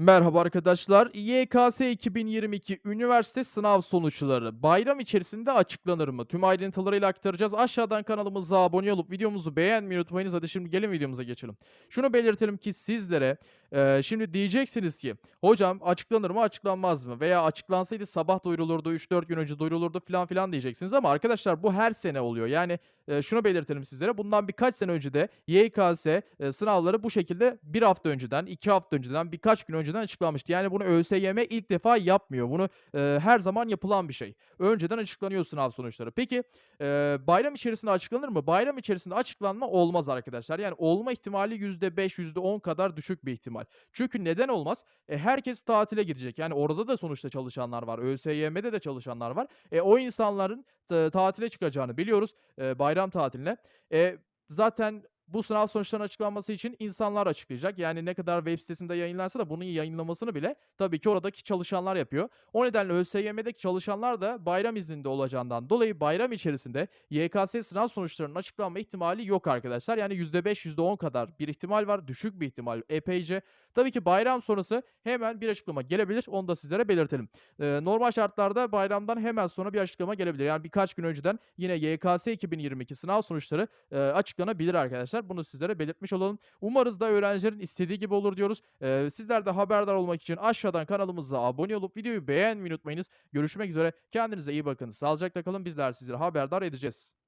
Merhaba arkadaşlar. YKS 2022 üniversite sınav sonuçları bayram içerisinde açıklanır mı? Tüm ayrıntılarıyla aktaracağız. Aşağıdan kanalımıza abone olup videomuzu beğenmeyi unutmayınız. Hadi şimdi gelin videomuza geçelim. Şunu belirtelim ki sizlere eee, şimdi diyeceksiniz ki hocam açıklanır mı açıklanmaz mı? Veya açıklansaydı sabah duyurulurdu 3-4 gün önce duyurulurdu falan filan diyeceksiniz ama arkadaşlar bu her sene oluyor. Yani eee, şunu belirtelim sizlere bundan birkaç sene önce de YKS eee, sınavları bu şekilde bir hafta önceden, iki hafta önceden, birkaç gün önceden açıklanmıştı. Yani bunu ÖSYM ilk defa yapmıyor. Bunu eee, her zaman yapılan bir şey. Önceden açıklanıyor sınav sonuçları. Peki eee, bayram içerisinde açıklanır mı? Bayram içerisinde açıklanma olmaz arkadaşlar. Yani olma ihtimali %5, %10 kadar düşük bir ihtimal. Çünkü neden olmaz? E, herkes tatile gidecek. Yani orada da sonuçta çalışanlar var. ÖSYM'de de çalışanlar var. E, o insanların tatile çıkacağını biliyoruz. e, bayram tatiline. E, zaten bu sınav sonuçlarının açıklanması için insanlar açıklayacak. Yani ne kadar web sitesinde yayınlansa da bunun yayınlamasını bile tabii ki oradaki çalışanlar yapıyor. O nedenle ÖSYM'deki çalışanlar da bayram izninde olacağından dolayı bayram içerisinde YKS sınav sonuçlarının açıklanma ihtimali yok arkadaşlar. Yani %5, %10 kadar bir ihtimal var. Düşük bir ihtimal epeyce. Tabii ki bayram sonrası hemen bir açıklama gelebilir. Onu da sizlere belirtelim. Eee, normal şartlarda bayramdan hemen sonra bir açıklama gelebilir. Yani birkaç gün önceden yine YKS 2022 sınav sonuçları eee, açıklanabilir arkadaşlar. Bunu sizlere belirtmiş olalım. Umarız da öğrencilerin istediği gibi olur diyoruz. Eee, sizler de haberdar olmak için aşağıdan kanalımıza abone olup videoyu beğenmeyi unutmayınız. Görüşmek üzere. Kendinize iyi bakın. Sağlıcakla kalın. Bizler sizleri haberdar edeceğiz.